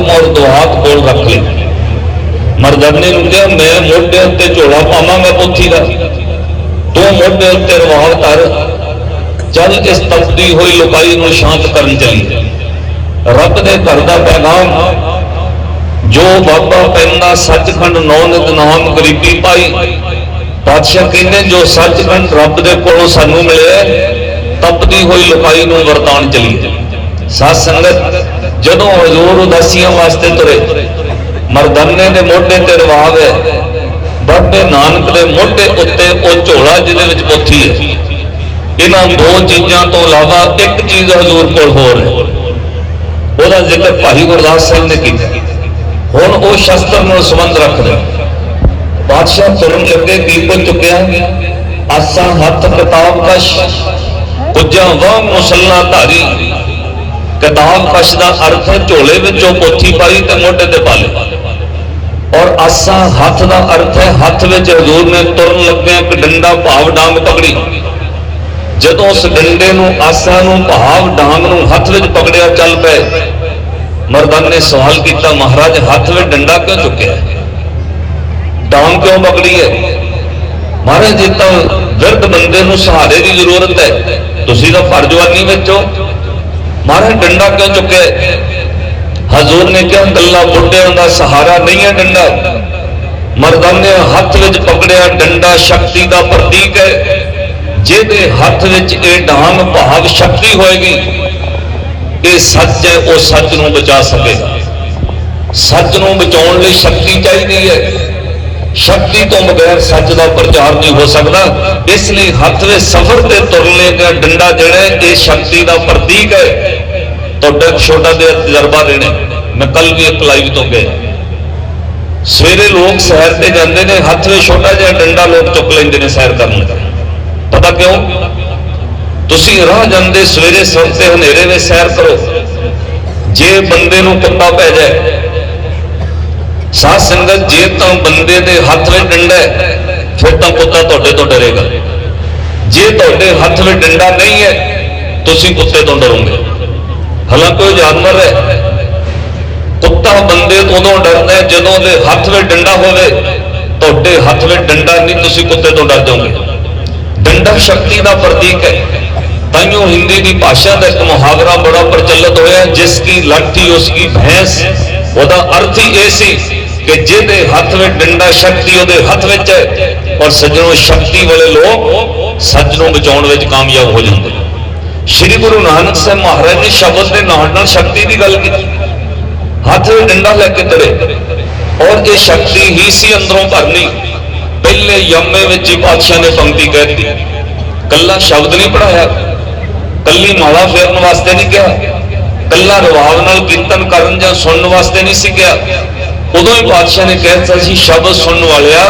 ਕਲਮ ਔਰ ਦੁਆਤ ਕੋਲ ਰੱਖ ਲਈ। ਮਰਦਾਨੇ ਨੂੰ ਕਿਹਾ, ਮੈਂ ਮੋਢੇ ਉੱਤੇ ਝੋਲਾ ਪਾਵਾਂਗਾ ਪੋਥੀ ਦਾ। ਤੂੰ ਮੋਢੇ ਉੱਤੇ ਰਵਾਲ ਕਰ। ਚੱਲ ਇਸ ਤਪਦੀ ਹੋਈ ਲੁਕਾਈ ਨੂੰ ਸ਼ਾਂਤ ਕਰਨ ਚਲੀ। ਰੱਬ ਦੇ ਘਰ ਦਾ ਪੈਗਾਮ, ਜੋ ਬਾਬਾ ਪੈਂਦਾ ਸੱਚਖੰਡ ਨੌ ਨਾਮ ਗਰੀਬੀ ਪਾਈ। ਪਾਤਸ਼ਾਹ ਕਹਿੰਦੇ, ਜੋ ਸੱਚਖੰਡ ਰੱਬ ਦੇ ਕੋਲੋਂ ਸਾਨੂੰ ਮਿਲਿਆ, ਤਪਦੀ ਹੋਈ ਲੁਕਾਈ ਨੂੰ ਵਰਤਾਨ ਚਲੀ। ਸਾਧ ਸੰਗਤ ਜਦੋਂ ਹਜ਼ੂਰ ਉਦਾਸੀਆਂ ਵਾਸਤੇ ਤੁਰੇ, ਮਰਦਾਨੇ ਦੇ ਮੋਢੇ ਤੇ ਰਵਾਬ ਹੈ, ਬਾਬੇ ਨਾਨਕ ਦੇ ਮੋਢੇ ਉੱਤੇ ਉਹ ਝੋਲਾ ਜਿਹਦੇ ਵਿੱਚ ਪੋਥੀ ਹੈ। ਇਹਨਾਂ ਦੋ ਚੀਜ਼ਾਂ ਤੋਂ ਇਲਾਵਾ ਇੱਕ ਚੀਜ਼ ਹਜ਼ੂਰ ਕੋਲ ਹੋਰ ਹੈ। ਉਹਦਾ ਜ਼ਿਕਰ ਭਾਈ ਗੁਰਦਾਸ ਸਿੰਘ ਨੇ ਕੀਤਾ। ਹੁਣ ਉਹ ਸ਼ਸਤਰ ਨਾਲ ਸੰਬੰਧ ਰੱਖਦਾ ਬਾਦਸ਼ਾਹ ਤੁਰਨ ਲੱਗੇ ਕੀਪਨ ਚੁੱਕਿਆ, ਆਸਾਂ ਹੱਥ ਕਿਤਾਬ ਕਸ਼ ਕੁੱਜਾਂ ਵਾਹ ਮੁਸੱਲਾ ਧਾਰੀ। ਕਿਤਾਬ ਕਸ਼ ਦਾ ਅਰਥ ਹੈ ਝੋਲੇ ਵਿੱਚੋਂ ਪੋਥੀ ਪਾਈ ਤੇ ਮੋਢੇ ਤੇ ਪਾ ਲਈ ਔਰ ਆਸਾ ਹੱਥ ਦਾ ਅਰਥ ਹੈ, ਹੱਥ ਵਿੱਚ ਹਜ਼ੂਰ ਨੇ ਤੁਰਨ ਲੱਗਿਆ ਇੱਕ ਡੰਡਾ ਭਾਵ ਡਾਂਗ ਪਕੜੀ। ਜਦੋਂ ਉਸ ਡੰਡੇ ਨੂੰ, ਆਸਾ ਨੂੰ, ਭਾਵ ਡਾਂਗ ਨੂੰ ਹੱਥ ਵਿੱਚ ਪਕੜਿਆ, ਚੱਲ ਪਏ। ਮਰਦਾਨ ਨੇ ਸਵਾਲ ਕੀਤਾ, ਮਹਾਰਾਜ, ਹੱਥ ਵਿੱਚ ਡੰਡਾ ਕਿਉਂ ਚੁੱਕਿਆ? ਡਾਂਗ ਕਿਉਂ ਪਕੜੀ ਹੈ? ਮਹਾਰਾਜ ਜੀ ਤਾਂ ਵਿਰਧ ਬੰਦੇ ਨੂੰ ਸਹਾਰੇ ਦੀ ਜ਼ਰੂਰਤ ਹੈ। ਤੁਸੀਂ ਤਾਂ ਫਰ ਜਵਾਨੀ ਵਿੱਚ ਮਹਾਰਾਜ ਡੰਡਾ ਕਿਉਂ ਚੁੱਕਿਆ? ਹਜ਼ੂਰ ਨੇ ਕਿਹਾ, ਗੱਲਾਂ ਬੁੱਢਿਆਂ ਦਾ ਸਹਾਰਾ ਨਹੀਂ ਹੈ ਡੰਡਾ। ਮਰਦਾਂ ਨੇ ਹੱਥ ਵਿੱਚ ਪਕੜਿਆ, ਡੰਡਾ ਸ਼ਕਤੀ ਦਾ ਪ੍ਰਤੀਕ ਹੈ। ਜਿਹਦੇ ਹੱਥ ਵਿੱਚ ਇਹ ਡਾਂਗ ਭਾਗ ਸ਼ਕਤੀ ਹੋਏਗੀ, ਇਹ ਸੱਚ ਹੈ, ਉਹ ਸੱਚ ਨੂੰ ਬਚਾ ਸਕੇਗਾ। ਸੱਚ ਨੂੰ ਬਚਾਉਣ ਲਈ ਸ਼ਕਤੀ ਚਾਹੀਦੀ ਹੈ। ਸ਼ਕਤੀ ਤੋਂ ਬਗੈਰ ਸੱਚ ਦਾ ਪ੍ਰਚਾਰ ਨਹੀਂ ਹੋ ਸਕਦਾ। ਇਸ ਲਈ ਹੱਥ ਵਿੱਚ ਸਫ਼ਰ ਤੇ ਤੁਰਨੇ ਦਾ ਡੰਡਾ ਜਿਹੜਾ ਇਹ ਸ਼ਕਤੀ ਦਾ ਪ੍ਰਤੀਕ ਹੈ। ਤੁਹਾਡਾ ਛੋਟਾ ਜਿਹਾ ਤਜਰਬਾ ਦੇਣਾ ਮੈਂ ਕੱਲ ਵੀ ਇੱਕ ਲਾਈਵ ਤੋਂ ਗਿਆ। ਸਵੇਰੇ ਲੋਕ ਸੈਰ ਤੇ ਜਾਂਦੇ ਨੇ, ਹੱਥ ਵਿੱਚ ਛੋਟਾ ਜਿਹਾ ਡੰਡਾ ਲੋਕ ਚੁੱਕ ਲੈਂਦੇ ਨੇ ਸੈਰ ਕਰਨ ਦਾ ਪਤਾ ਕਿਉਂ? ਤੁਸੀਂ ਰਾਹ ਜਾਂਦੇ ਸਵੇਰੇ ਸਵਖਤੇ ਹਨੇਰੇ ਵਿੱਚ ਸੈਰ ਕਰੋ। ਜੇ ਬੰਦੇ ਨੂੰ ਕੁੱਤਾ ਪੈ ਜਾਏ ਸਾਧ ਸੰਗਤ ਜੇ ਤਾਂ ਬੰਦੇ ਦੇ ਹੱਥ ਵਿੱਚ ਡੰਡਾ ਫਿਰ ਤਾਂ ਕੁੱਤਾ ਤੁਹਾਡੇ ਤੋਂ ਡਰੇਗਾ। ਜੇ ਤੁਹਾਡੇ ਹੱਥ ਵਿੱਚ ਡੰਡਾ ਨਹੀਂ ਹੈ, ਤੁਸੀਂ ਕੁੱਤੇ ਤੋਂ ਡਰੋਗੇ। ਹਾਲਾਂਕਿ ਉਹ ਜਾਨਵਰ ਹੈ। ਕੁੱਤਾ ਬੰਦੇ ਤੋਂ ਉਦੋਂ ਡਰਦਾ ਹੈ ਜਦੋਂ ਉਹਦੇ ਹੱਥ ਵਿੱਚ ਡੰਡਾ ਹੋਵੇ। ਤੁਹਾਡੇ ਹੱਥ ਵਿੱਚ ਡੰਡਾ ਨਹੀਂ, ਤੁਸੀਂ ਕੁੱਤੇ ਤੋਂ ਡਰ ਜਾਓਗੇ। ਡੰਡਾ ਸ਼ਕਤੀ ਦਾ ਪ੍ਰਤੀਕ ਹੈ। ਤਾਈਓ ਹਿੰਦੀ ਦੀ ਭਾਸ਼ਾ ਦਾ ਇੱਕ ਮੁਹਾਵਰਾ ਬੜਾ ਪ੍ਰਚਲਿਤ ਹੋਇਆ, ਜਿਸ ਕੀ ਲਾਠੀ ਉਸ ਕੀ ਭੈਂਸ। ਉਹਦਾ ਅਰਥ ਹੀ ਇਹ ਸੀ ਕਿ ਜਿਹਦੇ ਹੱਥ ਵਿੱਚ ਡੰਡਾ ਸ਼ਕਤੀ, ਉਹਦੇ ਹੱਥ ਵਿੱਚ ਹੈ। ਔਰ ਸੱਜਣੋ ਸ਼ਕਤੀ ਵਾਲੇ ਲੋਕ ਸੱਜ ਨੂੰ ਬਚਾਉਣ ਵਿੱਚ ਕਾਮਯਾਬ ਹੋ ਜਾਂਦੇ ਸ਼੍ਰੀ ਗੁਰੂ ਨਾਨਕ ਸਾਹਿਬ ਮਹਾਰਾਜ ਨੇ ਸ਼ਬਦ ਦੇ ਨਾਲ ਨਾਲ ਸ਼ਕਤੀ ਦੀ ਗੱਲ ਕੀਤੀ। ਹੱਥ ਵਿੱਚ ਡੰਡਾ ਲੈ ਕੇ ਤੜੇ। ਔਰ ਇਹ ਸ਼ਕਤੀ ਹੀ ਸੀ ਅੰਦਰੋਂ ਭਰਨੀ। ਪਹਿਲੇ ਯਮੇ ਵਿੱਚ ਹੀ ਪਾਤਸ਼ਾਹ ਨੇ ਪੰਕਤੀ ਕਹਿਤੀ ਕੱਲਾ ਸ਼ਬਦ ਨਹੀਂ ਪੜਾਇਆ ਕੱਲੀ ਮਾਲਾ ਫੇਰਨ ਵਾਸਤੇ ਨਹੀਂ ਕਿਹਾ। ਕੱਲਾ ਰਵਾਬ ਨਾਲ ਕੀਰਤਨ ਕਰਨ ਜਾਂ ਸੁਣਨ ਵਾਸਤੇ ਨਹੀਂ ਸੀ ਕਿਹਾ। ਉਦੋਂ ਹੀ ਪਾਤਸ਼ਾਹ ਨੇ ਕਹਿਤਾ ਸੀ, ਸ਼ਬਦ ਸੁਣਨ ਵਾਲਿਆ,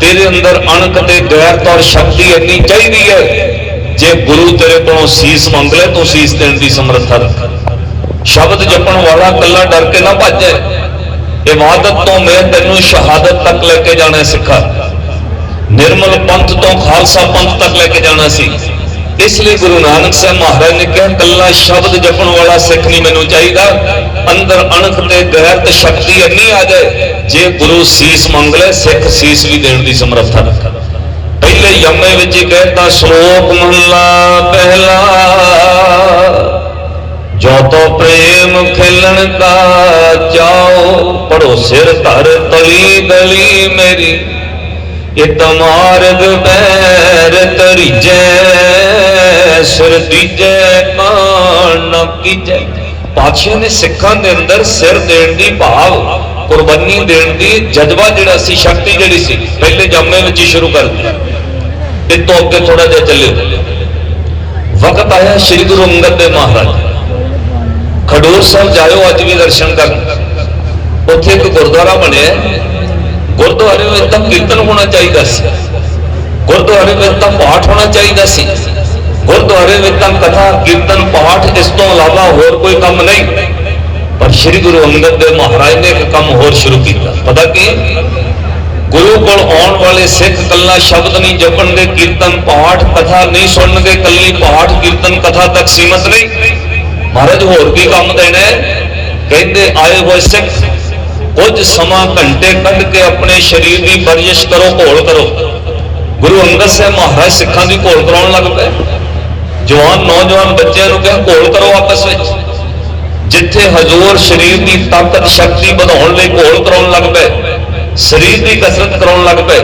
ਤੇਰੇ ਅੰਦਰ ਅਣਖ ਤੇ ਗੈਰ ਤੌਰ ਸ਼ਕਤੀ ਇੰਨੀ ਚਾਹੀਦੀ ਹੈ, ਜੇ ਗੁਰੂ ਤੇਰੇ ਕੋਲੋਂ ਸੀਸ ਮੰਗ ਲੈ, ਤੂੰ ਸੀਸ ਦੇਣ ਦੀ ਸਮਰੱਥਾ ਰੱਖ। ਸ਼ਬਦ ਜਪਣ ਵਾਲਾ ਕੱਲਾ ਡਰ ਕੇ ਨਾ ਭੱਜੇ ਇਬਾਦਤ ਤੋਂ ਮੈਂ ਤੈਨੂੰ ਸ਼ਹਾਦਤ ਤੱਕ ਲੈ ਕੇ ਜਾਣਾ ਸਿੱਖਾ। ਨਿਰਮਲ ਪੰਥ ਤੋਂ ਖਾਲਸਾ ਪੰਥ ਤੱਕ ਲੈ ਕੇ ਜਾਣਾ ਸੀ। ਇਸ ਲਈ ਗੁਰੂ ਨਾਨਕ ਸਾਹਿਬ ਮਹਾਰਾਜ ਨੇ ਕਿਹਾ ਕੱਲਾ ਸ਼ਬਦ ਜਪਣ ਵਾਲਾ ਸਿੱਖ ਨਹੀਂ ਮੈਨੂੰ ਚਾਹੀਦਾ। ਅੰਦਰ ਅਣਖ ਤੇ ਗੈਰਤ ਸ਼ਕਤੀ ਇੰਨੀ ਆ ਜਾਏ, ਜੇ ਗੁਰੂ ਸੀਸ ਮੰਗ ਲੈ ਸਿੱਖ ਸੀਸ ਵੀ ਦੇਣ ਦੀ ਸਮਰੱਥਾ ਰੱਖਦਾ ਪਹਿਲੇ ਯਮੇ ਵਿੱਚ ਹੀ ਕਹਿਤਾ, ਸ਼ਲੋਕ ਮਹਲਾ ਪਹਿਲਾ, ਜੋ ਤੋ ਪ੍ਰੇਮ ਖਿਲਣ ਕਾ ਚਾਓ ਪੜੋ ਸਿਰ ਧਰ ਤਲੀ ਗਲੀ ਮੇਰੀ। ਇਤ ਮਾਰਗ ਬੈਰ ਤਰੀਜੈ ਸਿਰ ਦੀਜੈ ਕਾਣ ਨ ਕੀਜੈ। ਪਾਤਸ਼ਾਹ ਨੇ ਸਿੱਖਾਂ ਦੇ ਅੰਦਰ ਸਿਰ ਦੇਣ ਦੀ ਭਾਵ, ਕੁਰਬਾਨੀ ਦੇਣ ਦੀ ਜਜ਼ਬਾ ਜਿਹੜਾ ਸੀ, ਸ਼ਕਤੀ ਜਿਹੜੀ ਸੀ, ਪਹਿਲੇ ਜਾਮੇ ਵਿੱਚ ਹੀ ਸ਼ੁਰੂ ਕਰ ਦਿੱਤੀ। ਇਹ ਤੋਂ ਅੱਗੇ ਥੋੜਾ ਜਿਹਾ ਚੱਲਿਓ। ਵਕਤ ਆਇਆ ਸ੍ਰੀ ਗੁਰੂ ਅੰਗਦ ਦੇਵ ਮਹਾਰਾਜ। ਖਡੂਰ ਸਾਹਿਬ ਜਾਇਓ, ਅੱਜ ਵੀ ਦਰਸ਼ਨ ਕਰਨ। ਉੱਥੇ ਇੱਕ ਗੁਰਦੁਆਰਾ ਬਣਿਆ ਗੁਰਦੁਆਰੇ ਵਿੱਚ ਤਾਂ ਕੀਰਤਨ ਹੋਣਾ ਚਾਹੀਦਾ ਸੀ। ਗੁਰਦੁਆਰੇ ਵਿੱਚ ਤਾਂ ਪਾਠ ਹੋਣਾ ਚਾਹੀਦਾ ਸੀ। ਗੁਰਦੁਆਰੇ ਵਿੱਚ ਤਾਂ ਕਥਾ, ਕੀਰਤਨ, ਪਾਠ, ਇਸ ਤੋਂ ਇਲਾਵਾ ਹੋਰ ਕੋਈ ਕੰਮ ਨਹੀਂ। ਪਰ ਸ੍ਰੀ ਗੁਰੂ ਅੰਗਦ ਦੇਵ ਮਹਾਰਾਜ ਨੇ ਇੱਕ ਕੰਮ ਹੋਰ ਸ਼ੁਰੂ ਕੀਤਾ। ਪਤਾ ਕੀ? ਗੁਰੂ ਕੋਲ ਆਉਣ ਵਾਲੇ ਸਿੱਖ ਕੱਲਾ ਸ਼ਬਦ ਨਹੀਂ ਜਪਣਗੇ ਕੀਰਤਨ, ਪਾਠ, ਕਥਾ ਨਹੀਂ ਸੁਣਨਗੇ ਕੱਲੀ ਪਾਠ, ਕੀਰਤਨ, ਕਥਾ ਤੱਕ ਸੀਮਤ ਨਹੀਂ। ਮਹਾਰਾਜ ਹੋਰ ਕੀ ਕੰਮ ਦੇਣਾ। ਕਹਿੰਦੇ, ਆਏ ਹੋਏ ਸਿੱਖ ਕੁਝ ਸਮਾਂ ਘੰਟੇ ਕੱਢ ਕੇ ਆਪਣੇ ਸਰੀਰ ਦੀ ਵਰਜਿਸ਼ ਕਰੋ ਘੋਲ ਕਰੋ। ਗੁਰੂ ਅੰਗਦ ਸਾਹਿਬ ਮਹਾਰਾਜ ਸਿੱਖਾਂ ਦੀ ਘੋਲ ਕਰਾਉਣ ਲੱਗ ਪਏ। ਜਵਾਨ ਨੌਜਵਾਨ ਬੱਚਿਆਂ ਨੂੰ ਕਿਹਾ ਘੋਲ ਕਰੋ ਆਪਸ ਵਿੱਚ। ਜਿੱਥੇ ਹਜ਼ੂਰ ਸਰੀਰ ਦੀ ਤਾਕਤ ਸ਼ਕਤੀ ਵਧਾਉਣ ਲਈ ਘੋਲ ਕਰਾਉਣ ਲੱਗ ਪਏ ਸਰੀਰ ਦੀ ਕਸਰਤ ਕਰਾਉਣ ਲੱਗ ਪਏ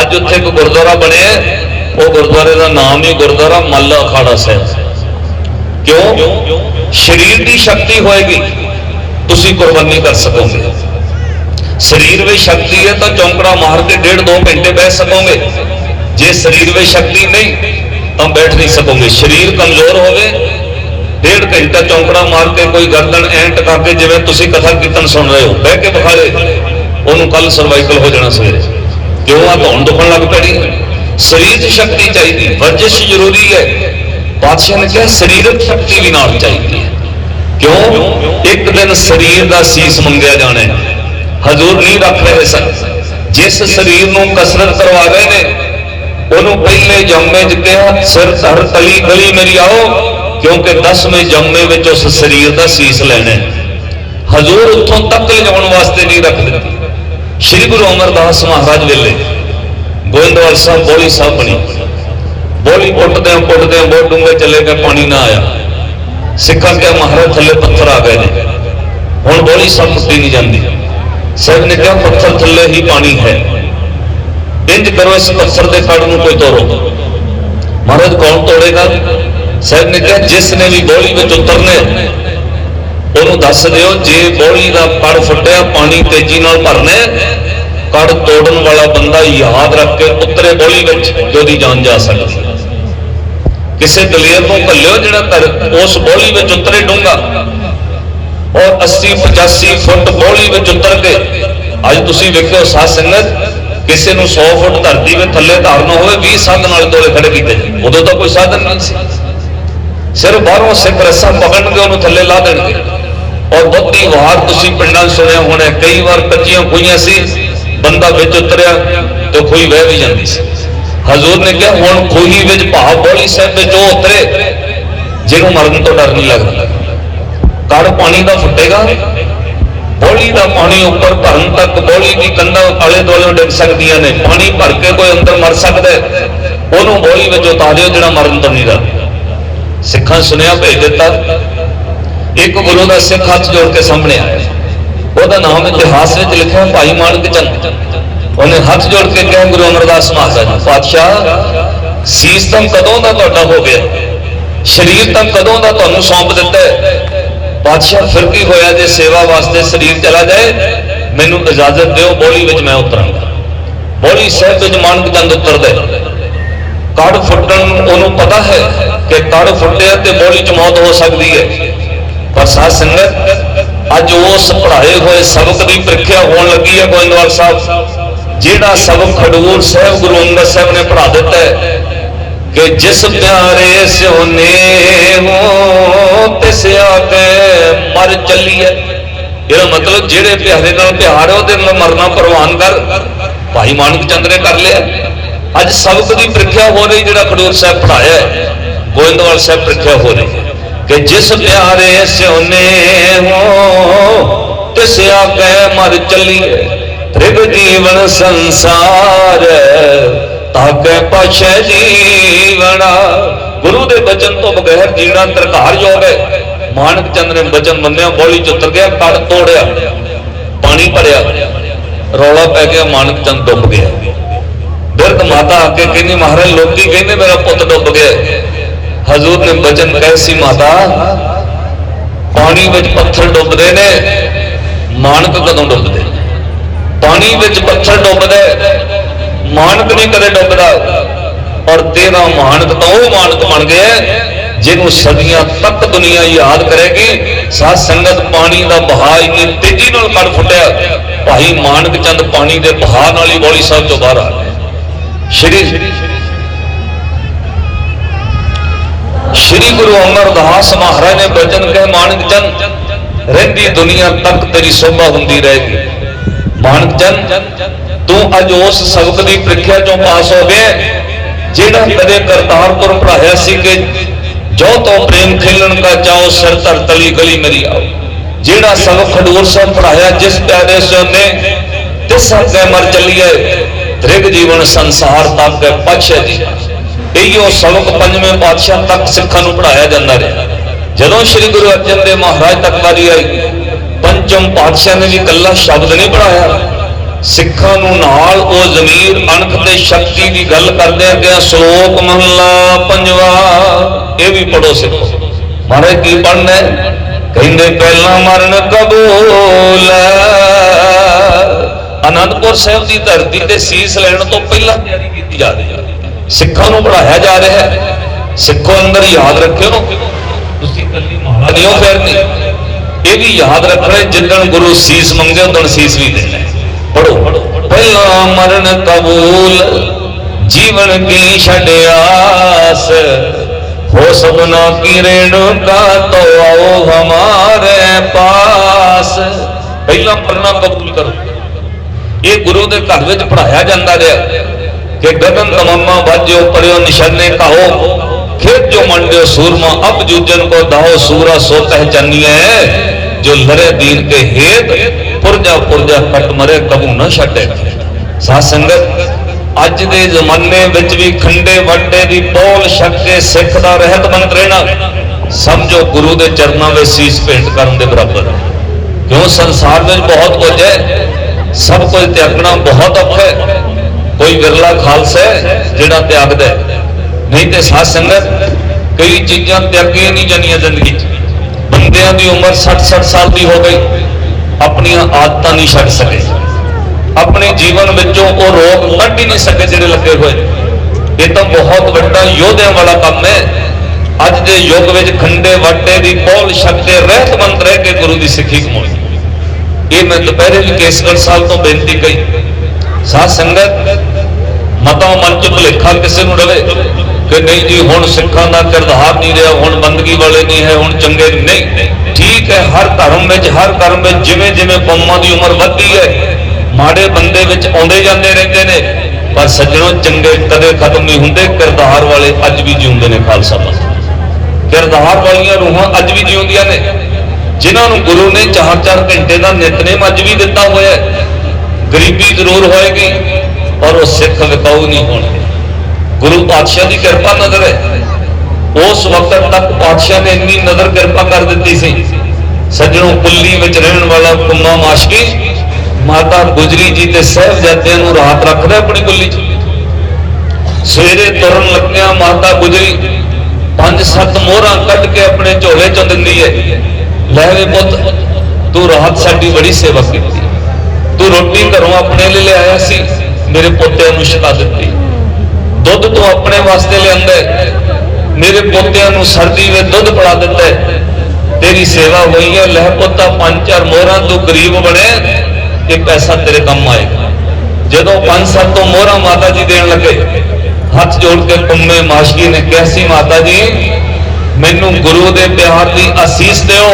ਅੱਜ ਉੱਥੇ ਇੱਕ ਗੁਰਦੁਆਰਾ ਬਣਿਆ ਹੈ, ਉਹ ਗੁਰਦੁਆਰੇ ਦਾ ਨਾਮ ਹੀ ਗੁਰਦੁਆਰਾ ਮੱਲਾ ਅਖਾੜਾ ਸਾਹਿਬ। ਕਿਉਂ? ਸਰੀਰ ਦੀ ਸ਼ਕਤੀ ਹੋਏਗੀ ਤੁਸੀਂ ਕੁਰਬਾਨੀ ਕਰ ਸਕੋਗੇ। ਸਰੀਰ ਵਿੱਚ ਸ਼ਕਤੀ ਹੈ ਤਾਂ ਚੌਂਕੜਾ ਮਾਰ ਕੇ ਡੇਢ ਦੋ ਘੰਟੇ ਬੈਠ ਸਕੋਗੇ। ਜੇ ਸਰੀਰ ਵਿੱਚ ਸ਼ਕਤੀ ਨਹੀਂ, ਤਾਂ ਬੈਠ ਨਹੀਂ ਸਕੋਗੇ। ਸਰੀਰ ਕਮਜ਼ੋਰ ਹੋਵੇ, ਡੇਢ ਘੰਟਾ ਚੌਂਕੜਾ ਮਾਰ ਕੇ ਕੋਈ ਗਰਦਨ ਐਂ ਟਕਾ ਕੇ ਜਿਵੇਂ ਤੁਸੀਂ ਕਥਾ ਕੀਰਤਨ ਸੁਣ ਰਹੇ ਹੋ, ਬਹਿ ਕੇ ਬਖਾਲੇ ਉਹਨੂੰ ਕੱਲ ਸਰਵਾਈਕਲ ਹੋ ਜਾਣਾ ਸਵੇਰੇ। ਕਿਉਂ? ਆ ਧੌਣ ਦੁਖਣ ਲੱਗ ਪੈਣੀ ਸਰੀਰ 'ਚ ਸ਼ਕਤੀ ਚਾਹੀਦੀ, ਵਰਜਿਸ਼ ਜ਼ਰੂਰੀ ਹੈ। ਬਾਦਸ਼ਾਹ ਨੇ ਕਿਹਾ, ਸਰੀਰਕ ਸ਼ਕਤੀ ਵੀ ਨਾਲ ਚਾਹੀਦੀ ਹੈ। ਕਿਉਂ? ਇੱਕ ਦਿਨ ਸਰੀਰ ਦਾ ਸੀਸ ਮੰਗਿਆ ਜਾਣਾ ਹਜ਼ੂਰ ਨਹੀਂ ਰੱਖ ਰਹੇ ਸਨ। ਜਿਸ ਸਰੀਰ ਨੂੰ ਕਸਰਤ ਕਰਵਾ ਰਹੇ ਨੇ, ਉਹਨੂੰ ਪਹਿਲੇ ਜੰਮੇ ਚ ਕਿਹਾ, ਸਿਰ ਧਰ ਤਲੀ ਗਲੀ ਮੇਰੀ ਆਓ, ਕਿਉਂਕਿ 10ਵੇਂ ਜੰਮੇ ਵਿੱਚ ਉਸ ਸਰੀਰ ਦਾ ਸੀਸ ਲੈਣਾ ਹਜ਼ੂਰ ਉੱਥੋਂ ਤੱਕ ਲਿਜਾਉਣ ਵਾਸਤੇ ਨਹੀਂ ਰੱਖ ਦਿੱਤੀ। ਸ੍ਰੀ ਗੁਰੂ ਅਮਰਦਾਸ ਮਹਾਰਾਜ ਵੇਲੇ ਗੋਇੰਦਵਾਲ ਸਾਹਿਬ ਬੋਲੀ ਸਾਹਿਬ ਬਣੀ। ਬੋਲੀ ਪੁੱਟਦੇ ਪੁੱਟਦੇ ਬਹੁਤ ਡੂੰਘੇ ਚਲੇ ਗਏ ਪਾਣੀ ਨਾ ਆਇਆ। ਸਿੱਖਾਂ ਕਿਹਾ, ਮਹਾਰਾਜ ਥੱਲੇ ਪੱਥਰ ਆ ਗਏ ਨੇ। ਹੁਣ ਬੋਲੀ ਸਾਹਿਬ ਮੁੱਤੀ ਨਹੀਂ ਜਾਂਦੀ। ਸਾਹਿਬ ਨੇ ਕਿਹਾ, ਪੱਥਰ ਥੱਲੇ ਹੀ ਪਾਣੀ ਹੈ। ਇੰਜ ਕਰੋ, ਇਸ ਪੱਥਰ ਦੇ ਫੜ ਨੂੰ ਕੋਈ ਤੋੜੋ। ਮਹਾਰਾਜ, ਕੌਣ ਤੋੜੇਗਾ? ਸਾਹਿਬ ਨੇ ਕਿਹਾ, ਜਿਸ ਨੇ ਵੀ ਬੋਲੀ ਵਿੱਚ ਉਤਰਨੇ ਉਹਨੂੰ ਦੱਸ ਦਿਓ, ਜੇ ਬੋਲੀ ਦਾ ਕੜ ਫੁੱਟਿਆ, ਪਾਣੀ ਤੇਜ਼ੀ ਨਾਲ ਭਰਨਾ ਕੜ ਤੋੜਨ ਵਾਲਾ ਬੰਦਾ ਯਾਦ ਰੱਖ ਕੇ ਉਤਰੇ ਬੋਲੀ ਵਿੱਚ, ਜੋ ਦੀ ਜਾਨ ਜਾ ਸਕਦੀ ਕਿਸੇ ਦਲੇਰ ਨੂੰ ਭੱਲਿਓ ਜਿਹੜਾ ਧਰ- ਉਸ ਬੋਲੀ ਵਿੱਚ ਉਤਰੇ ਡੂੰਗਾ ਔਰ 80 85 ਫੁੱਟ ਬੋਲੀ ਵਿੱਚ ਉਤਰ ਕੇ ਅੱਜ ਤੁਸੀਂ ਵੇਖਿਓ ਸਾਧ ਸੰਗਤ, ਕਿਸੇ ਨੂੰ 100 ਫੁੱਟ ਧਰਤੀ ਵਿੱਚ ਥੱਲੇ ਧਾਰਨਾ ਹੋਵੇ 20 ਸਾਧ ਨਾਲ ਦੋਲੇ ਖੜੇ ਕੀਤੇ। ਉਦੋਂ ਤਾਂ ਕੋਈ ਸਾਧਨ ਨਹੀਂ ਸੀ। ਸਿਰਫ ਬਾਹਰੋਂ ਸਿੱਖ ਰੱਸਾ ਪਕੜਨਗੇ, ਉਹਨੂੰ ਥੱਲੇ ਲਾ ਦੇਣਗੇ। ਔਰ ਬਹੁਤੀ ਵਾਰ ਤੁਸੀਂ ਪਿੰਡਾਂ 'ਚ ਸੁਣਿਆ ਹੋਣਾ, ਕਈ ਵਾਰ ਕੱਚੀਆਂ ਖੋਈਆਂ ਸੀ, ਬੰਦਾ ਵਿੱਚ ਉਤਰਿਆ ਤੇ ਖੂਹੀ ਵਹਿ ਵੀ ਜਾਂਦੀ ਸੀ। ਹਜ਼ੂਰ ਨੇ ਕਿਹਾ, ਹੁਣ ਖੂਹੀ ਵਿੱਚ ਭਾਵ ਬੋਲੀ ਸਾਹਿਬ ਵਿੱਚ ਉਹ ਉਤਰੇ, ਜਿਹਨੂੰ ਮਰਨ ਤੋਂ ਡਰ ਨਹੀਂ ਲੱਗਦਾ। ਕੜ ਪਾਣੀ ਦਾ ਫੁੱਟੇਗਾ, ਬੋਲੀ ਦਾ ਪਾਣੀ ਉੱਪਰ ਭਰਨ ਤੱਕ ਬੋਲੀ ਦੀ ਕੰਧਾਂ ਆਲੇ ਦੁਆਲੇ ਡਿੱਗ ਸਕਦੀਆਂ ਨੇ। ਪਾਣੀ ਭਰ ਕੇ ਕੋਈ ਅੰਦਰ ਮਰ ਸਕਦਾ ਉਹਨੂੰ ਬੋਲੀ ਵਿੱਚ ਉਤਾਰਿਓ ਜਿਹੜਾ ਮਰਨ ਤੋਂ ਨਹੀਂ ਡਰਦਾ ਸਿੱਖਾਂ ਸੁਨੇਹਾ ਭੇਜ ਦਿੱਤਾ। ਇੱਕ ਗੁਰੂ ਦਾ ਸਿੱਖ ਹੱਥ ਜੋੜ ਕੇ ਸਾਹਮਣੇ ਆਇਆ। ਉਹਦਾ ਨਾਮ ਇਤਿਹਾਸ ਵਿੱਚ ਲਿਖਿਆ, ਭਾਈ ਮਾਨਕ ਚੰਦ। ਉਹਨੇ ਹੱਥ ਜੋੜ ਕੇ ਕਿਹਾ, ਗੁਰੂ ਅਮਰਦਾਸ ਮਹਾਰਾਜ, ਪਾਤਸ਼ਾਹ, ਸੀਸ ਤਾਂ ਕਦੋਂ ਦਾ ਤੁਹਾਡਾ ਹੋ ਗਿਆ? ਸਰੀਰ ਤਾਂ ਕਦੋਂ ਦਾ ਤੁਹਾਨੂੰ ਸੌਂਪ ਦਿੱਤਾ ਪਾਤਸ਼ਾਹ ਫਿਰ ਕੀ ਹੋਇਆ ਜੇ ਸੇਵਾ ਵਾਸਤੇ ਸਰੀਰ ਚਲਾ ਜਾਏ? ਮੈਨੂੰ ਇਜਾਜ਼ਤ ਦਿਓ, ਬੋਲੀ ਵਿੱਚ ਮੈਂ ਉਤਰਾਂਗਾ। ਬੋਲੀ ਸਾਹਿਬ ਵਿੱਚ ਮਾਨਕ ਚੰਦ ਉਤਰਦਾ। ਕੜ ਫੁੱਟਣ, ਉਹਨੂੰ ਪਤਾ ਹੈ ਕਿ ਕੜ ਫੁੱਟਿਆ ਤੇ ਬੋਲੀ ਚ ਮੌਤ ਹੋ ਸਕਦੀ ਹੈ। ਪਰ ਸਾਧ ਸੰਗਤ, ਅੱਜ ਉਸ ਪੜ੍ਹਾਏ ਹੋਏ ਸਬਕ ਦੀ ਪ੍ਰੀਖਿਆ ਹੋਣ ਲੱਗੀ ਹੈ ਗੋਇੰਦਵਾਲ ਸਾਹਿਬ। ਜਿਹੜਾ ਸਬਕ ਖਡੂਰ ਸਾਹਿਬ, ਗੁਰੂ ਅੰਗਦ ਸਾਹਿਬ ਨੇ ਪੜ੍ਹਾ ਦਿੱਤਾ ਹੈ ਕਿ ਜਿਸ ਪਿਆਰੇ ਸਿਉਨੇ ਹੋ ਤਿਸ ਆਕੇ ਮਰ ਚੱਲੀਏ। ਇਹਦਾ ਮਤਲਬ ਜਿਹੜੇ ਪਿਆਰੇ ਨਾਲ ਪਿਆਰ ਹੈ ਉਹਦੇ ਨਾਲ ਮਰਨਾ ਪ੍ਰਵਾਨ ਕਰ। ਭਾਈ ਮਾਨਕ ਚੰਦ ਨੇ ਕਰ ਲਿਆ। ਅੱਜ ਸਬਕ ਦੀ ਪ੍ਰੀਖਿਆ ਹੋ ਰਹੀ, ਜਿਹੜਾ ਖਡੂਰ ਸਾਹਿਬ ਪੜਾਇਆ ਹੈ। ਗੋਇੰਦਵਾਲ ਸਾਹਿਬ ਪ੍ਰੀਖਿਆ ਹੋ ਰਹੀ। ਹੈ ਕਿ ਜਿਸ ਪਿਆਰੇ ਸਿਉਨੇ ਹੋ ਤਿਸ ਆਕੇ ਮਰ ਚੱਲੀਏ। ਤ੍ਰਿਗ ਜੀਵਨ ਸੰਸਾਰ ਤਾਕੇ ਪਛੇ ਜੀਵਣਾ। ਗੁਰੂ ਦੇ ਬਚਨ ਤੋਂ ਬਗੈਰ ਜੀਣਾ ਤਰਕਾਰਯੋਗ ਹੈ। ਮਾਨਕ ਚੰਦ ਨੇ ਬਚਨ ਮੰਨਿਆ, ਬੋਲੀ ਚ ਉਤਰ ਗਿਆ, ਕੜ ਤੋੜਿਆ, ਪਾਣੀ ਭਰਿਆ। ਰੌਲਾ ਪੈ ਗਿਆ, ਮਾਨਕ ਚੰਦ ਡੁੱਬ ਗਿਆ। ਬਿਰਧ ਮਾਤਾ ਅੱਗੇ ਕਹਿੰਦੀ, ਮਹਾਰਾਜ, ਲੋਕੀ ਕਹਿੰਦੇ ਮੇਰਾ ਪੁੱਤ ਡੁੱਬ ਗਿਆ ਹਜ਼ੂਰ ਨੇ ਬਚਨ ਕਹੇ, ਸੀ ਮਾਤਾ, ਪਾਣੀ ਵਿੱਚ ਪੱਥਰ ਡੁੱਬਦੇ ਨੇ, ਮਾਨਕ ਕਦੋਂ ਡੁੱਬਦੇ? ਪਾਣੀ ਵਿੱਚ ਪੱਥਰ ਡੁੱਬਦੇ। ਮਾਨਕ ਨਹੀਂ ਕਦੇ ਡੁੱਬਦਾ। ਔਰ ਤੇਰਾ ਮਾਨਕ ਤਾਂ ਉਹ ਮਾਨਕ ਬਣ ਗਿਆ ਜਿਹਨੂੰ ਸਦੀਆਂ ਤੱਕ ਦੁਨੀਆ ਯਾਦ ਕਰੇਗੀ। ਸਾਧ ਸੰਗਤ ਪਾਣੀ ਦਾ ਬਹਾਅ ਇੰਨੀ ਤੇਜ਼ੀ ਨਾਲ ਕੱਢ ਫੁੱਟਿਆ। ਭਾਈ ਮਾਨਕ ਚੰਦ ਪਾਣੀ ਦੇ ਬਹਾਅ ਨਾਲ ਹੀ ਬੋਲੀ ਸਾਹਿਬ ਤੋਂ ਬਾਹਰ ਆ ਗਏ। ਸ਼੍ਰੀ ਸ਼੍ਰੀ ਗੁਰੂ ਅਮਰਦਾਸ ਮਹਾਰਾਜ ਨੇ ਬਚਨ ਕਹੇ, ਮਾਨਕ ਚੰਦ, ਰਹਿੰਦੀ ਦੁਨੀਆ ਤੱਕ ਤੇਰੀ ਸੋਭਾ ਹੁੰਦੀ ਰਹੇਗੀ। ਮਾਨਕ ਚੰਦ ਤੂੰ ਅੱਜ ਉਸ ਸਬਕ ਦੀ ਪ੍ਰੀਖਿਆ ਚੋਂ ਪਾਸ ਹੋ ਗਿਆ। ਜਿਹੜਾ ਕਦੇ ਕਰਤਾਰਪੁਰ ਪੜਾਇਆ ਸੀ ਕਿ ਜੋ ਤੋ ਪ੍ਰੇਮ ਖੇਲਣ ਕਾ ਚਾਓ ਸਿਰ ਧਰ ਤਲੀ ਗਲੀ ਮੇਰੀ ਆਓ। ਜਿਹੜਾ ਸਬਕ ਖਡੂਰ ਸਾਹਿਬ ਪੜਾਇਆ ਜਿਸ ਪਿਆਰੇ ਸੋ ਨੇ ਤਿਸ ਅੱਗੇ ਮਰ ਚੱਲੀਏ ਤ੍ਰਿਗ ਜੀਵਨ ਸੰਸਾਰ ਤੱਕ ਪਛੇ ਦੀ ਇਹੋ ਸਬਕ ਪੰਜਵੇਂ ਪਾਤਸ਼ਾਹ ਤੱਕ ਸਿੱਖਾਂ ਨੂੰ ਪੜਾਇਆ ਜਾਂਦਾ ਰਿਹਾ। ਜਦੋਂ ਸ੍ਰੀ ਗੁਰੂ ਅਰਜਨ ਦੇਵ ਮਹਾਰਾਜ ਤੱਕ ਵਾਰੀ ਆਈ ਪੰਚਮ ਪਾਤਸ਼ਾਹ ਨੇ ਵੀ ਇਕੱਲਾ ਸ਼ਬਦ ਨਹੀਂ ਪੜਾਇਆ ਸਿੱਖਾਂ ਨੂੰ ਨਾਲ ਉਹ ਜ਼ਮੀਰ ਅਣਖ ਤੇ ਸ਼ਕਤੀ ਦੀ ਗੱਲ ਕਰਦੇ ਅੱਗੇ ਸ਼ਲੋਕ ਮਹਲਾ ਪੰਜਵਾ ਇਹ ਵੀ ਪੜੋ ਸਿੱਖੋ। ਮਹਾਰਾਜ ਕੀ ਪੜਨਾ? ਕਹਿੰਦੇ ਪਹਿਲਾਂ ਮਰਨ ਕਬੂਲ ਅਨੰਦਪੁਰ ਸਾਹਿਬ ਦੀ ਧਰਤੀ ਤੇ ਸੀਸ ਲੈਣ ਤੋਂ ਪਹਿਲਾਂ ਤਿਆਰੀ ਕੀਤੀ ਜਾ ਰਹੀ ਹੈ। ਸਿੱਖਾਂ ਨੂੰ ਪੜਾਇਆ ਜਾ ਰਿਹਾ ਹੈ। ਸਿੱਖੋ ਅੰਦਰ ਯਾਦ ਰੱਖਿਓ। ਤੁਸੀਂ ਕੱਲੀ ਮਹਾਰਾਜ ਨਹੀਂ ਹੋ। ਫਿਰ ਨਹੀਂ। ਇਹ ਵੀ ਯਾਦ ਰੱਖਣਾ ਜਿੱਦਣ ਗੁਰੂ ਸੀਸ ਮੰਗੇ ਉਦੋਂ ਸੀਸ ਵੀ ਦੇਣਾ ਪੜੋ ਪਹਿਲਾਂ ਮਰਨ ਕਬੂਲ, ਜੀਵਨ ਕੀ ਛੜਿਆਸ ਹੋ ਸਭਨਾ ਕੀ ਰੇਣੁਕਾ, ਤੋ ਆਓ ਹਮਾਰੇ ਪਾਸ। ਪਹਿਲਾਂ ਮਰਨਾ ਕਬੂਲ ਕਰੋ। ਇਹ ਗੁਰੂ ਦੇ ਘਰ ਵਿੱਚ ਪੜਾਇਆ ਜਾਂਦਾ ਰਿਹਾ। ਕਿ ਗਗਨ ਤਮਾਮਾ ਵਾਜਿਓ ਪੜਿਓ ਨਿਸ਼ਾਨੇ ਕਹੋ। ਖੇਤ ਜੋ ਮੰਡਿਓ ਸੂਰਮਾ ਅਬ ਜੂਜਨ ਕੋ ਦਹੋ ਸੂਰਾ ਸੋ ਪਹਿਚਾਨੀਏ ਜੋ ਲਰੇ ਦੀਨ ਕੇ ਹੇਤ ਪੁਰਜਾ ਪੁਰਜਾ ਕਟ ਮਰੇ ਕਬੂ ਨਾ ਛੱਡੇ ਸਾਧ ਸੰਗਤ ਅੱਜ ਦੇ ਜ਼ਮਾਨੇ ਵਿੱਚ ਵੀ ਖੰਡੇ ਵੱਡੇ ਦੀ ਪੋਲ ਛੱਕ ਕੇ ਸਿੱਖ ਦਾ ਰਹਿਤ ਮੰਤ ਰਹਿਣਾ ਸਮਝੋ ਗੁਰੂ ਦੇ ਚਰਨਾਂ ਵਿੱਚ ਸੀਸ ਭੇਂਟ ਕਰਨ ਦੇ ਬਰਾਬਰ ਕਿਉਂ ਸੰਸਾਰ ਵਿੱਚ ਬਹੁਤ ਕੁਝ ਹੈ ਸਭ ਕੁਝ ਤਿਆਗਣਾ ਬਹੁਤ ਔਖਾ ਹੈ ਕੋਈ ਵਿਰਲਾ ਖਾਲਸਾ ਹੈ ਜਿਹੜਾ ਤਿਆਗਦਾ ਹੈ। ਨਹੀਂ ਤੇ ਸਾਧ ਸੰਗਤ ਕਈ ਚੀਜ਼ਾਂ ਤਿਆਗੀਆਂ ਨਹੀਂ ਜਾਂਦੀਆਂ ਜ਼ਿੰਦਗੀ 'ਚ ਬੰਦਿਆਂ ਦੀ ਉਮਰ 60-60 ਸਾਲ ਦੀ ਹੋ ਗਈ। ਆਪਣੀਆਂ ਆਦਤਾਂ ਨਹੀਂ ਛੱਡ ਸਕੇ। ਆਪਣੇ ਜੀਵਨ ਵਿੱਚੋਂ ਉਹ ਰੋਗ ਕੱਢ ਹੀ ਨਹੀਂ ਸਕੇ ਜਿਹੜੇ ਲੱਗੇ ਹੋਏ। ਇਹ ਤਾਂ ਬਹੁਤ ਵੱਡਾ ਯੋਧਿਆਂ ਵਾਲਾ ਕੰਮ ਹੈ। ਅੱਜ ਦੇ ਯੁੱਗ ਵਿੱਚ ਖੰਡੇ ਵਾਟੇ ਦੀ ਪੌਲ ਸ਼ਕਤੇ ਰਹਿਤਮੰਦ ਰਹਿ ਕੇ ਗੁਰੂ ਦੀ ਸਿੱਖੀ ਕਮਾਉਣੀ। ਇਹ ਮੈਂ ਦੁਪਹਿਰੇ ਵੀ ਕੇਸਗੜ ਸਾਹਿਬ ਤੋਂ ਬੇਨਤੀ ਕਹੀ। ਸਾਧ ਸੰਗਤ, ਮਤਾਂ ਮਨ ਚ ਭੁਲੇਖਾ ਕਿਸੇ ਨੂੰ ਡਵੇ ਕਿ ਨਹੀਂ ਜੀ, ਹੁਣ ਸਿੱਖਾਂ ਦਾ ਕਿਰਦਾਰ ਨਹੀਂ ਰਿਹਾ, ਹੁਣ ਬੰਦਗੀ ਵਾਲੇ ਨਹੀਂ ਹੈ, ਹੁਣ ਚੰਗੇ ਨਹੀਂ। ਠੀਕ ਹੈ, ਹਰ ਧਰਮ ਵਿੱਚ, ਹਰ ਧਰਮ ਵਿੱਚ ਜਿਵੇਂ ਜਿਵੇਂ ਕੌਮਾਂ ਦੀ ਉਮਰ ਵੱਧਦੀ ਹੈ, ਮਾੜੇ ਬੰਦੇ ਵਿੱਚ ਆਉਂਦੇ ਜਾਂਦੇ ਰਹਿੰਦੇ ਨੇ, ਪਰ ਸੱਜਣੋ, ਚੰਗੇ ਕਦੇ ਖਤਮ ਨਹੀਂ ਹੁੰਦੇ, ਕਿਰਦਾਰ ਵਾਲੇ ਅੱਜ ਵੀ ਜਿਉਂਦੇ ਨੇ ਖਾਲਸਾ ਪੰਥ। ਕਿਰਦਾਰ ਵਾਲੀਆਂ ਰੂਹਾਂ ਅੱਜ ਵੀ ਜਿਉਂਦੀਆਂ ਨੇ, ਜਿਨ੍ਹਾਂ ਨੂੰ ਗੁਰੂ ਨੇ 4-4 ਘੰਟੇ ਦਾ ਨਿਤਨੇਮ ਅੱਜ ਵੀ ਦਿੱਤਾ ਹੋਇਆ ਹੈ। ਗਰੀਬੀ ਜ਼ਰੂਰ ਹੋਏਗੀ, ਪਰ ਉਹ ਸਿੱਖ ਵਿਕਾਊ ਨਹੀਂ ਹੋਣਗੇ। ਗੁਰੂ ਪਾਤਸ਼ਾਹ ਦੀ ਕਿਰਪਾ ਨਜ਼ਰ ਹੈ। ਉਸ ਵਕਤ ਤੱਕ ਪਾਤਸ਼ਾਹ ਨੇ ਇੰਨੀ ਨਜ਼ਰ ਕਿਰਪਾ ਕਰ ਦਿੱਤੀ ਸੀ। ਸੱਜਣੋਂ, ਕੁੱਲੀ ਵਿੱਚ ਰਹਿਣ ਵਾਲਾ ਕੁੰਮਾ ਮਾਸ਼ਕੀ, ਮਾਤਾ ਗੁਜਰੀ ਜੀ ਤੇ ਸਹਿਬਜ਼ਾਦਿਆਂ ਨੂੰ ਰਾਤ ਰੱਖਦਾ ਆਪਣੀ ਕੁੱਲੀ 'ਚ। ਸਵੇਰੇ ਤੁਰਨ ਲੱਗਿਆ ਮਾਤਾ ਗੁਜਰੀ ਪੰਜ ਸੱਤ ਮੋਹਰਾਂ ਕੱਢ ਕੇ ਆਪਣੇ ਝੋਲੇ ਚੋਂ ਦਿੰਦੀ ਹੈ। ਲੈ ਵੇ ਪੁੱਤ, ਤੂੰ ਰਾਤ ਸਾਡੀ ਬੜੀ ਸੇਵਾ ਕੀਤੀ। ਤੂੰ ਰੋਟੀ ਘਰੋਂ ਆਪਣੇ ਲਈ ਲਿਆਇਆ ਸੀ, ਮੇਰੇ ਪੋਤਿਆਂ ਨੂੰ ਛਕਾ ਦਿੱਤੀ। ਦੁੱਧ ਤੂੰ ਆਪਣੇ ਵਾਸਤੇ ਲਿਆਂਦਾ ਮੇਰੇ ਪੋਤਿਆਂ ਨੂੰ ਸਰਦੀ ਵਿੱਚ ਦੁੱਧ ਪਿਲਾ ਦਿੱਤਾ ਤੇਰੀ ਸੇਵਾ ਹੋਈ ਹੈ। ਲਹਿ ਪੁੱਤਾ ਪੰਜ ਚਾਰ ਮੋਹਰਾਂ ਤੋਂ ਗਰੀਬ ਬਣੇ ਇਹ ਪੈਸਾ ਤੇਰੇ ਕੰਮ ਆਏਗਾ ਜਦੋਂ ਪੰਜ ਸੱਤ ਤੋਂ ਮੋਹਰਾਂ ਮਾਤਾ ਜੀ ਦੇਣ ਲੱਗੇ, ਹੱਥ ਜੋੜ ਕੇ ਪੰਮੇ ਮਾਸ਼ਕੀ ਨੇ ਕਿਹਾ, ਸੀ ਮਾਤਾ ਜੀ, ਮੈਨੂੰ ਗੁਰੂ ਦੇ ਪਿਆਰ ਦੀ ਅਸੀਸ ਦਿਓ।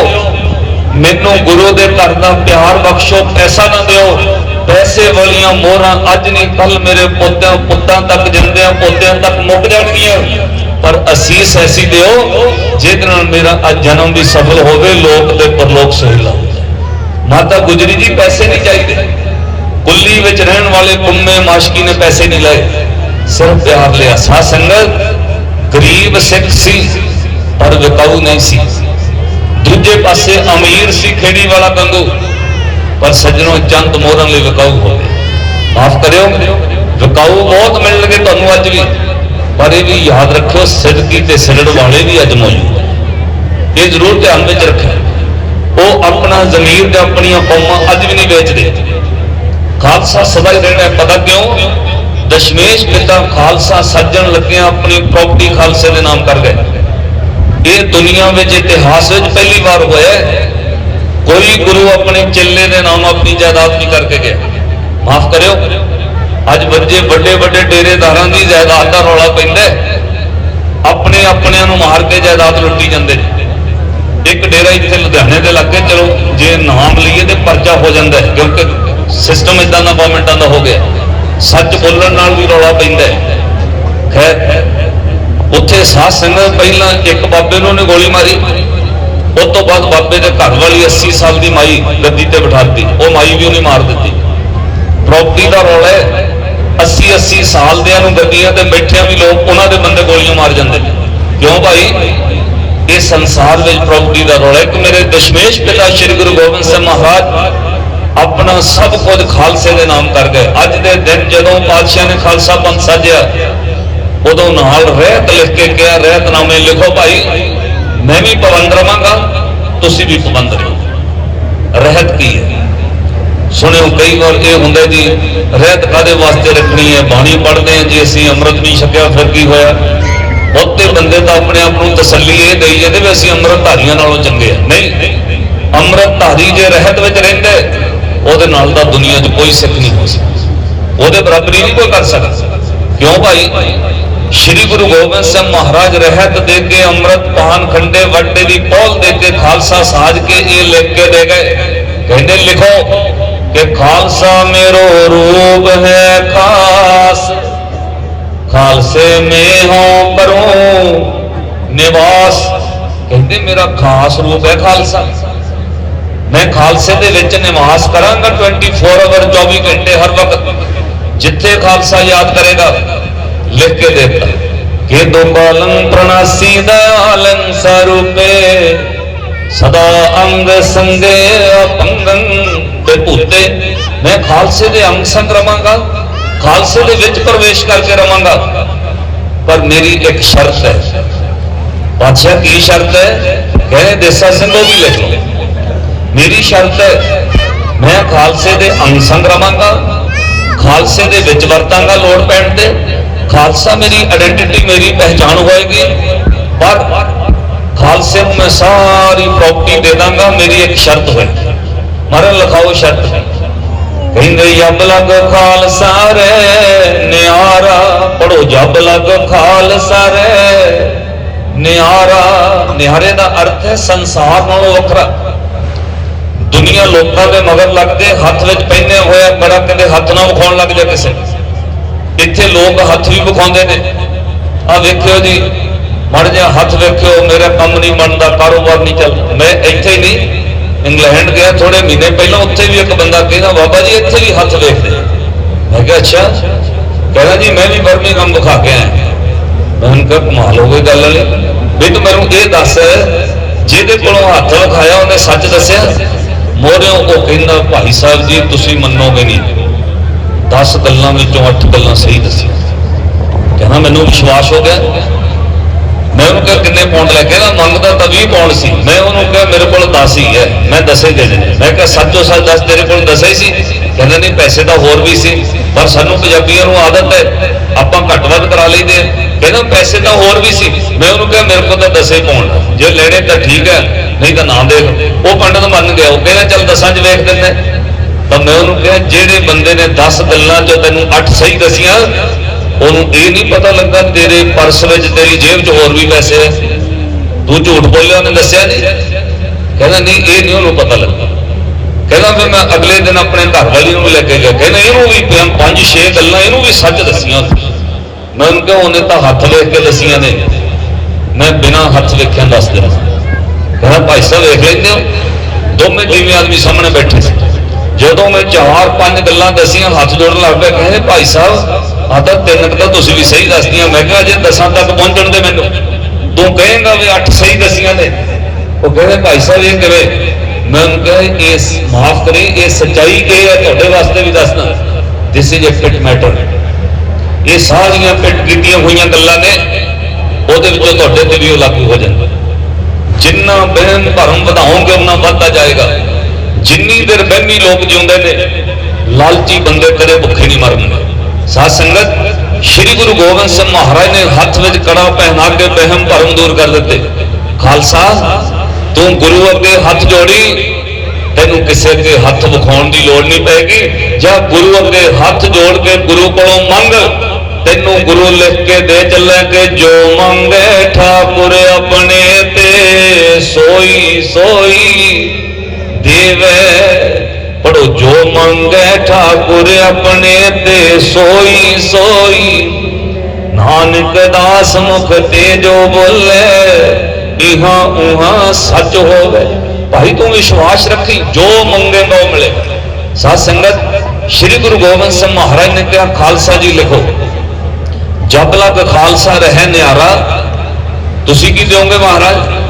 ਮੈਨੂੰ ਗੁਰੂ ਦੇ ਘਰ ਦਾ ਪਿਆਰ ਬਖਸ਼ੋ, ਪੈਸਾ ਨਾ ਦਿਓ। ਪੈਸੇ ਵਾਲੀਆਂ ਮੋਹਰਾਂ ਅੱਜ ਨਹੀਂ ਕੱਲ ਮੇਰੇ ਪੋਤਿਆਂ, ਪੁੱਤਾਂ ਤੱਕ ਜਿੰਦਿਆਂ ਪੋਤਿਆਂ ਤੱਕ ਮੁੱਕ ਜਾਣਗੀਆਂ। ਪਰ ਅਸੀਸ ਐਸੀ ਦਿਓ, ਜਿਹਦੇ ਨਾਲ ਮੇਰਾ ਅੱਜ ਜਨਮ ਵੀ ਸਫਲ ਹੋਵੇ, ਲੋਕ ਤੇ ਪਰਲੋਕ ਸਹਿਲਾ ਮਾਤਾ ਗੁਜਰੀ ਜੀ, ਪੈਸੇ ਨਹੀਂ ਚਾਹੀਦੇ। ਕੁੱਲੀ ਵਿੱਚ ਰਹਿਣ ਵਾਲੇ ਕੁੰਮੇ ਮਾਸ਼ਕੀ ਨੇ ਪੈਸੇ ਨਹੀਂ ਲਏ। ਸਿਰਫ ਪਿਆਰ ਲਿਆ। ਸਾ ਸੰਗਤ, ਗਰੀਬ ਸਿੱਖ ਸੀ, ਪਰ ਵਿਕਾਊ ਨਹੀਂ ਸੀ। ਦੂਜੇ ਪਾਸੇ ਅਮੀਰ ਸੀ, ਖੇੜੀ ਵਾਲਾ ਗੰਗੂ ਪਰ ਸੱਜਣੋ ਚੰਦ ਮੋਹਰਾਂ ਲਈ ਵਿਕਾਊ ਹੋ ਗਏ ਮਾਫ ਕਰਿਓ। ਵਿਕਾਊ ਬਹੁਤ ਮਿਲਣਗੇ ਤੁਹਾਨੂੰ ਅੱਜ ਵੀ। ਪਰ ਇਹ ਵੀ ਯਾਦ ਰੱਖਿਓ ਸਿੱਧਕੀ ਤੇ ਸਿਰੜ ਵਾਲੇ ਵੀ ਅੱਜ ਮੌਜੂਦ ਇਹ ਜ਼ਰੂਰ ਧਿਆਨ ਵਿੱਚ ਰੱਖਿਓ। ਉਹ ਆਪਣਾ ਜ਼ਮੀਰ ਤੇ ਆਪਣੀਆਂ ਕੌਮਾਂ ਅੱਜ ਵੀ ਨਹੀਂ ਵੇਚਦੇ। ਖਾਲਸਾ ਸਦਾ ਹੀ ਰਹਿਣਾ ਪਤਾ ਕਿਉਂ? ਦਸ਼ਮੇਸ਼ ਪਿਤਾ ਖਾਲਸਾ ਸੱਜਣ ਲੱਗਿਆ ਆਪਣੀ ਪ੍ਰਾਪਰਟੀ ਖਾਲਸੇ ਦੇ ਨਾਮ ਕਰ ਗਏ। ਇਹ ਦੁਨੀਆ ਵਿੱਚ ਇਤਿਹਾਸ ਵਿੱਚ ਪਹਿਲੀ ਵਾਰ ਹੋਇਆ ਕੋਈ ਗੁਰੂ ਆਪਣੇ ਚੇਲੇ ਦੇ ਨਾਮ ਆਪਣੀ ਜਾਇਦਾਦ ਨਹੀਂ ਕਰਕੇ ਗਿਆ। ਮਾਫ ਕਰਿਓ। ਅੱਜ ਬੱਜੇ ਵੱਡੇ ਵੱਡੇ ਡੇਰੇਦਾਰਾਂ ਦੀ ਜਾਇਦਾਦ ਦਾ ਰੌਲਾ ਪੈਂਦਾ ਆਪਣੇ ਆਪਣਿਆਂ ਨੂੰ ਮਾਰ ਕੇ ਜਾਇਦਾਦ ਲੁੱਟੀ ਜਾਂਦੇ ਨੇ। ਇੱਕ ਡੇਰਾ ਇੱਥੇ ਲੁਧਿਆਣੇ ਦੇ ਲਾਗੇ, ਚਲੋ ਜੇ ਨਾਮ ਲਈਏ ਤੇ ਪਰਚਾ ਹੋ ਜਾਂਦਾ ਕਿਉਂਕਿ ਸਿਸਟਮ ਇਦਾਂ ਦਾ ਗਵਰਨਮੈਂਟਾਂ ਦਾ ਹੋ ਗਿਆ। ਸੱਚ ਬੋਲਣ ਨਾਲ ਵੀ ਰੌਲਾ ਪੈਂਦਾ ਖੈਰ, ਉੱਥੇ ਸਾਧ ਸੰਗਤ ਪਹਿਲਾਂ ਇੱਕ ਬਾਬੇ ਨੂੰ ਉਹਨੇ ਗੋਲੀ ਮਾਰੀ। ਉਸ ਤੋਂ ਬਾਅਦ ਬਾਬੇ ਦੇ ਘਰ ਵਾਲੀ 80 ਸਾਲ ਦੀ ਮਾਈ ਗੱਦੀ ਤੇ ਬਿਠਾਤੀ ਉਹ ਮਾਈ ਵੀ ਉਹਨੇ ਮਾਰ ਦਿੱਤੀ। ਪ੍ਰਾਪਰਟੀ ਦਾ ਰੌਲਾ ਹੈ। 80 80 ਸਾਲ ਦਿਆਂ ਨੂੰ ਗੱਦੀਆਂ ਤੇ ਬੈਠਿਆਂ ਵੀ ਲੋਕ ਉਹਨਾਂ ਦੇ ਬੰਦੇ ਗੋਲੀਆਂ ਮਾਰ ਜਾਂਦੇ ਨੇ। ਕਿਉਂ ਭਾਈ? ਇਹ ਸੰਸਾਰ ਵਿੱਚ ਪ੍ਰਾਪਰਟੀ ਦਾ ਰੌਲਾ ਹੈ। ਕਿ ਮੇਰੇ ਦਸ਼ਮੇਸ਼ ਪਿਤਾ ਸ੍ਰੀ ਗੁਰੂ ਗੋਬਿੰਦ ਸਿੰਘ ਮਹਾਰਾਜ ਆਪਣਾ ਸਭ ਕੁਝ ਖਾਲਸੇ ਦੇ ਨਾਮ ਕਰ ਗਏ। ਅੱਜ ਦੇ ਦਿਨ ਜਦੋਂ ਪਾਤਸ਼ਾਹ ਨੇ ਖਾਲਸਾ ਪੰਥ ਸਾਜਿਆ, ਉਦੋਂ ਨਾਲ ਰਹਿਤ ਲਿਖ ਕੇ ਕਿਹਾ, ਰਹਿਤਨਾਮੇ ਲਿਖੋ ਭਾਈ। ਮੈਂ ਵੀ ਪਾਬੰਦ ਰਵਾਂਗਾ ਤੁਸੀਂ ਵੀ ਪਾਬੰਦ ਰਹੋ ਰਹਿਤ ਕੀ ਹੈ? ਸੁਣਿਓ, ਕਈ ਵਾਰ ਇਹ ਹੁੰਦਾ ਜੀ, ਰਹਿਤ ਕਾਦੇ ਵਾਸਤੇ ਰੱਖਣੀ ਹੈ? ਬਾਣੀ ਪੜ੍ਹਦੇ ਹਾਂ ਜੀ ਅਸੀਂ, ਅੰਮ੍ਰਿਤ ਨਹੀਂ ਛਕਿਆ, ਫਿਰ ਕੀ ਹੋਇਆ? ਬਹੁਤੇ ਬੰਦੇ ਤਾਂ ਆਪਣੇ ਆਪ ਨੂੰ ਤਸੱਲੀ ਇਹ ਦੇਈ ਜਾਂਦੇ ਵੀ ਅਸੀਂ ਅੰਮ੍ਰਿਤ ਧਾਰੀਆਂ ਨਾਲੋਂ ਚੰਗੇ ਆ ਨਹੀਂ ਅੰਮ੍ਰਿਤ ਧਾਰੀ ਜੇ ਰਹਿਤ ਵਿੱਚ ਰਹਿੰਦੇ ਉਹਦੇ ਨਾਲ ਤਾਂ ਦੁਨੀਆ 'ਚ ਕੋਈ ਸਿੱਖ ਨਹੀਂ ਹੋ ਸਕਦਾ। ਉਹਦੇ ਬਰਾਬਰੀ ਨਹੀਂ ਕੋਈ ਕਰ ਸਕਦਾ। ਕਿਉਂ ਭਾਈ? ਸ਼੍ਰੀ ਗੁਰੂ ਗੋਬਿੰਦ ਸਿੰਘ ਮਹਾਰਾਜ ਰਹਿਤ ਦੇ ਕੇ, ਅੰਮ੍ਰਿਤ ਪਾਨ ਖੰਡੇ ਵੱਡੇ ਦੀ ਪੌਲ ਦੇ ਕੇ ਖਾਲਸਾ ਸਾਜ ਕੇ ਇਹ ਲਿਖ ਕੇ ਦੇ ਗਏ। ਕਹਿੰਦੇ ਲਿਖੋ ਕਿ ਖਾਲਸਾ ਮੇਰੋ ਰੂਪ ਹੈ ਖਾਸ, ਖਾਲਸੇ ਮੇ ਹੋ ਕਰੂੰ ਨਿਵਾਸ। ਕਹਿੰਦੇ ਮੇਰਾ ਖਾਸ ਰੂਪ ਹੈ ਖਾਲਸਾ। ਮੈਂ ਖਾਲਸੇ ਦੇ ਵਿੱਚ ਨਿਵਾਸ ਕਰਾਂਗਾ 24 ਆਵਰ 24 ਘੰਟੇ ਹਰ ਵਕਤ, ਜਿੱਥੇ ਖਾਲਸਾ ਯਾਦ ਕਰੇਗਾ। ਲਿਖ ਕੇ ਦੇਤਾ। ਕਿ ਦੁਬਾਲੰ ਪ੍ਰਣਾਸੀ ਦਇਆਲੰ ਸਰੂਪੇ, ਸਦਾ ਅੰਗ ਸੰਗੇ ਅਪੰਗੰ ਤੇ ਭੂਤੇ। ਮੈਂ ਖਾਲਸੇ ਦੇ ਅੰਗ ਸੰਗ ਰਵਾਂਗਾ, ਖਾਲਸੇ ਦੇ ਵਿੱਚ ਪ੍ਰਵੇਸ਼ ਕਰਕੇ ਰਵਾਂਗਾ। ਪਰ ਮੇਰੀ ਇੱਕ ਸ਼ਰਤ ਹੈ। ਬਾਦਸ਼ਾਹ ਕੀ ਸ਼ਰਤ ਹੈ? ਕਹਿੰਦੇ ਦੇਸਾ ਸਿੰਘੋ ਵੀ ਲਿਖ ਲਓ। ਮੇਰੀ ਸ਼ਰਤ ਹੈ, ਮੈਂ ਖਾਲਸੇ ਦੇ ਅੰਗ ਸੰਗ ਰਵਾਂਗਾ, ਖਾਲਸੇ ਦੇ ਵਿੱਚ ਵਰਤਾਂਗਾ ਲੋੜ ਪੈਣ ਤੇ। ਖਾਲਸਾ ਮੇਰੀ ਆਇਡੈਂਟੀਟੀ ਮੇਰੀ ਪਹਿਚਾਣ ਹੋਏਗੀ। ਪਰ ਖਾਲਸੇ ਨੂੰ ਮੈਂ ਸਾਰੀ ਪ੍ਰਾਪਰਟੀ ਦੇ ਦਾਂਗਾ, ਮੇਰੀ ਇੱਕ ਸ਼ਰਤ ਹੋਏ ਮਰਨ ਲਿਖਾਓ ਸ਼ਰਤ। ਕਹਿੰਦੇ, ਜਬ ਲਗ ਖਾਲਸਾ ਰੇ, ਨਿਆਰਾ ਪੜੋ ਜਬ ਲੱਗ ਖਾਲਸਾ ਰੇ, ਨਿਆਰਾ। ਨਿਆਰੇ ਦਾ ਅਰਥ ਹੈ ਸੰਸਾਰ ਨਾਲੋਂ ਵੱਖਰਾ। ਦੁਨੀਆ ਲੋਕਾਂ ਦੇ ਮਗਰ ਲੱਗਦੇ, ਹੱਥ ਵਿੱਚ ਪਹਿਨੇ ਹੋਇਆ ਬੜਾ ਕਹਿੰਦੇ ਹੱਥ ਨਾ ਵਿਖਾਉਣ ਲੱਗ ਜਾ ਕਿਸੇ ਇੱਥੇ ਲੋਕ ਹੱਥ ਵੀ ਵਿਖਾਉਂਦੇ ਨੇ। ਆ ਵੇਖਿਓ ਜੀ, ਮੜ ਜਾ ਹੱਥ ਵੇਖਿਓ, ਮੇਰਾ ਕੰਮ ਨਹੀਂ ਬਣਦਾ ਕਾਰੋਬਾਰ ਨਹੀਂ ਚੱਲਦਾ। ਮੈਂ ਇੱਥੇ ਹੀ ਨਹੀਂ, ਇੰਗਲੈਂਡ ਗਿਆ ਥੋੜੇ ਮਹੀਨੇ ਪਹਿਲਾਂ, ਉੱਥੇ ਵੀ ਇੱਕ ਬੰਦਾ ਕਹਿੰਦਾ ਬਾਬਾ ਜੀ, ਇੱਥੇ ਵੀ ਹੱਥ ਵੇਖਦੇ ਮੈਂ ਕਿਹਾ, ਅੱਛਾ। ਕਹਿੰਦਾ, ਜੀ, ਮੈਂ ਵੀ ਬਰਮੀ ਕੰਮ ਵਿਖਾ ਕੇ ਆਇਆ। ਮੈਂ ਕਿਹਾ, ਕਮਾਲ ਹੋ ਗਈ ਗੱਲ ਵਾਲੀ। ਵੀ ਤੂੰ ਮੈਨੂੰ ਇਹ ਦੱਸ, ਜਿਹਦੇ ਕੋਲੋਂ ਹੱਥ ਵਿਖਾਇਆ, ਉਹਨੇ ਸੱਚ ਦੱਸਿਆ? ਮੋਰਿਓ, ਉਹ ਕਹਿੰਦਾ, ਭਾਈ ਸਾਹਿਬ ਜੀ, ਤੁਸੀਂ ਮੰਨੋਗੇ ਨਹੀਂ। 10 ਗੱਲਾਂ ਵਿੱਚੋਂ 8 ਗੱਲਾਂ ਸਹੀ ਦੱਸੀਆਂ। ਕਹਿੰਦਾ, ਮੈਨੂੰ ਵਿਸ਼ਵਾਸ ਹੋ ਗਿਆ। ਮੈਂ ਉਹਨੂੰ ਕਿਹਾ, ਕਿੰਨੇ ਪੌਂਡ ਲੈ ਕੇ? ਨਾ ਮੰਗਦਾ ਤਾਂ 20 ਪੌਂਡ ਸੀ। ਮੈਂ ਉਹਨੂੰ ਕਿਹਾ, ਮੇਰੇ ਕੋਲ 10 ਹੀ ਹੈ, ਮੈਂ ਦੱਸੇ ਦੇ ਦੇਣੇ ਮੈਂ ਕਿਹਾ, ਸੱਚੋ ਸੱਚ ਦੱਸ, ਤੇਰੇ ਕੋਲ ਦਸੇ ਹੀ ਸੀ? ਕਹਿੰਦਾ, ਨਹੀਂ, ਪੈਸੇ ਤਾਂ ਹੋਰ ਵੀ ਸੀ, ਪਰ ਸਾਨੂੰ ਪੰਜਾਬੀਆਂ ਨੂੰ ਆਦਤ ਹੈ, ਆਪਾਂ ਘੱਟ ਵੱਧ ਕਰਾ ਲਈਦੇ ਆ। ਕਹਿੰਦਾ, ਪੈਸੇ ਤਾਂ ਹੋਰ ਵੀ ਸੀ। ਮੈਂ ਉਹਨੂੰ ਕਿਹਾ, ਮੇਰੇ ਕੋਲ ਤਾਂ ਦਸੇ ਪੌਂਡ ਜੇ ਲੈਣੇ ਤਾਂ ਠੀਕ ਹੈ, ਨਹੀਂ ਤਾਂ ਨਾ ਦੇਖ। ਉਹ ਪੰਡਤ ਮੰਨ ਗਿਆ, ਉਹ ਕਹਿੰਦਾ, ਚੱਲ ਦਸਾਂ 'ਚ ਵੇਖ ਦਿੰਦੇ ਤਾਂ ਮੈਂ ਉਹਨੂੰ ਕਿਹਾ, ਜਿਹੜੇ ਬੰਦੇ ਨੇ 10 ਗੱਲਾਂ 'ਚੋਂ ਤੈਨੂੰ 8 ਸਹੀ ਦਸੀਆਂ, ਉਹਨੂੰ ਇਹ ਨਹੀਂ ਪਤਾ ਲੱਗਾ ਤੇਰੇ ਪਰਸ ਵਿੱਚ, ਤੇਰੀ ਜੇਬ 'ਚ ਹੋਰ ਵੀ ਪੈਸੇ ਹੈ ਤੂੰ ਝੂਠ ਬੋਲਿਆ, ਉਹਨੇ ਦੱਸਿਆ ਨਹੀਂ। ਕਹਿੰਦਾ, ਨਹੀਂ, ਇਹ ਨਹੀਂ ਉਹਨੂੰ ਪਤਾ ਲੱਗਾ। ਕਹਿੰਦਾ ਫਿਰ ਮੈਂ ਅਗਲੇ ਦਿਨ ਆਪਣੇ ਘਰ ਵਾਲੀ ਨੂੰ ਲੈ ਕੇ ਗਿਆ। ਕਹਿੰਦਾ, ਇਹਨੂੰ ਵੀ ਪੰਜ- ਪੰਜ, ਛੇ ਗੱਲਾਂ, ਇਹਨੂੰ ਵੀ ਸੱਚ ਦੱਸੀਆਂ। ਮੈਂ ਉਹਨੂੰ ਕਿਹਾ, ਉਹਨੇ ਤਾਂ ਹੱਥ ਵੇਖ ਕੇ ਦੱਸੀਆਂ ਨੇ। ਮੈਂ ਬਿਨਾਂ ਹੱਥ ਵੇਖਿਆ ਦੱਸ ਦਿਆਂ ਕਹਿੰਦਾ, ਭਾਈ ਸਾਹਿਬ, ਵੇਖ ਲੈਂਦੇ ਹੋ, ਦੋਵੇਂ ਜਿਵੇਂ ਆਦਮੀ ਸਾਹਮਣੇ ਬੈਠੇ ਸੀ। ਜਦੋਂ ਮੈਂ ਚਾਰ ਪੰਜ ਗੱਲਾਂ ਦਸੀਆਂ, ਹੱਥ ਜੋੜਨ ਲੱਗ ਪਿਆ, ਕਹਿੰਦੇ ਭਾਈ ਸਾਹਿਬ ਆ ਤਾਂ ਤਿੰਨ ਕੁ ਤਾਂ ਤੁਸੀਂ ਵੀ ਸਹੀ ਦੱਸਦੀਆਂ ਮੈਂ ਕਿਹਾ ਜੇ ਦਸਾਂ ਤੱਕ ਪਹੁੰਚਣ ਦੇ ਮੈਨੂੰ। ਤੂੰ ਕਹੇਂਗਾ ਵੀ ਅੱਠ ਸਹੀ ਦਸੀਆਂ ਨੇ। ਉਹ ਕਹਿੰਦੇ, ਭਾਈ ਸਾਹਿਬ, ਇਹ ਕਿਵੇਂ? ਮੈਂ ਉਹਨੂੰ ਕਿਹਾ ਇਸ ਮਾਫ ਕਰੀ, ਇਹ ਸੱਚਾਈ ਇਹ ਹੈ ਤੁਹਾਡੇ ਵਾਸਤੇ ਵੀ ਦੱਸਣਾ this is a fit matter ਇਹ ਸਾਰੀਆਂ ਫਿੱਟ ਕੀਤੀਆਂ ਹੋਈਆਂ ਗੱਲਾਂ ਨੇ, ਉਹਦੇ ਵਿੱਚੋਂ ਤੁਹਾਡੇ ਤੇ ਵੀ ਉਹ ਲਾਗੂ ਹੋ ਜਾਂਦਾ ਜਿੰਨਾ ਬਹਿਮ ਭਰਮ ਵਧਾਓਗੇ ਉਹਨਾਂ ਵੱਧਦਾ ਜਾਏਗਾ। ਜਿੰਨੀ ਦੇਰ ਬਹਿਮੀ ਲੋਕ ਜਿਉਂਦੇ ਨੇ, ਲਾਲਚੀ ਬੰਦੇ ਕਦੇ ਭੁੱਖੇ ਨਹੀਂ ਮਰਨਗੇ ਸਾਧ ਸੰਗਤ, ਸ੍ਰੀ ਗੁਰੂ ਗੋਬਿੰਦ ਸਿੰਘ ਮਹਾਰਾਜ ਨੇ ਹੱਥ ਵਿੱਚ ਕੜਾ ਪਹਿਨਾ ਕੇ ਬਹਿਮ ਭਰਮ ਦੂਰ ਕਰ ਦਿੱਤੇ। ਖਾਲਸਾ, ਤੂੰ ਗੁਰੂ ਅੱਗੇ ਹੱਥ ਜੋੜੀ, ਤੈਨੂੰ ਕਿਸੇ ਅੱਗੇ ਹੱਥ ਵਿਖਾਉਣ ਦੀ ਲੋੜ ਨਹੀਂ ਪੈਗੀ। ਜਾਂ ਗੁਰੂ ਅੱਗੇ ਹੱਥ ਜੋੜ ਕੇ ਗੁਰੂ ਕੋਲੋਂ ਮੰਗ, ਤੈਨੂੰ ਗੁਰੂ ਲਿਖ ਕੇ ਦੇ ਚੱਲੇ ਕਿ ਜੋ ਮੰਗੇ ਠਾਕੁਰ ਆਪਣੇ ਤੇ, ਸੋਈ ਸੋਈ। ਦੇਵੇ। ਪੜੋ ਜੋ ਮੰਗੇ ਠਾਕੁਰ ਆਪਣੇ ਤੇ ਸੋਈ ਸੋਈ। ਨਾਨਕ ਦਾਸ ਮੁਖ ਤੇ ਜੋ ਬੋਲੇ, ਇਹਾਂ ਉਹਾਂ ਸੱਚ ਹੋਵੇ। ਭਾਈ, ਤੂੰ ਵਿਸ਼ਵਾਸ ਰੱਖੀ, ਜੋ ਮੰਗੇਗਾ ਉਹ ਮਿਲੇ। ਸਾਧ ਸੰਗਤ, ਸ੍ਰੀ ਗੁਰੂ ਗੋਬਿੰਦ ਸਿੰਘ ਮਹਾਰਾਜ ਨੇ ਕਿਹਾ, ਖਾਲਸਾ ਜੀ ਲਿਖੋ, ਜਬ ਲਗ ਖਾਲਸਾ ਰਹਿ ਨਿਆਰਾ, ਤੁਸੀਂ ਕੀ ਦਿਓਗੇ ਮਹਾਰਾਜ?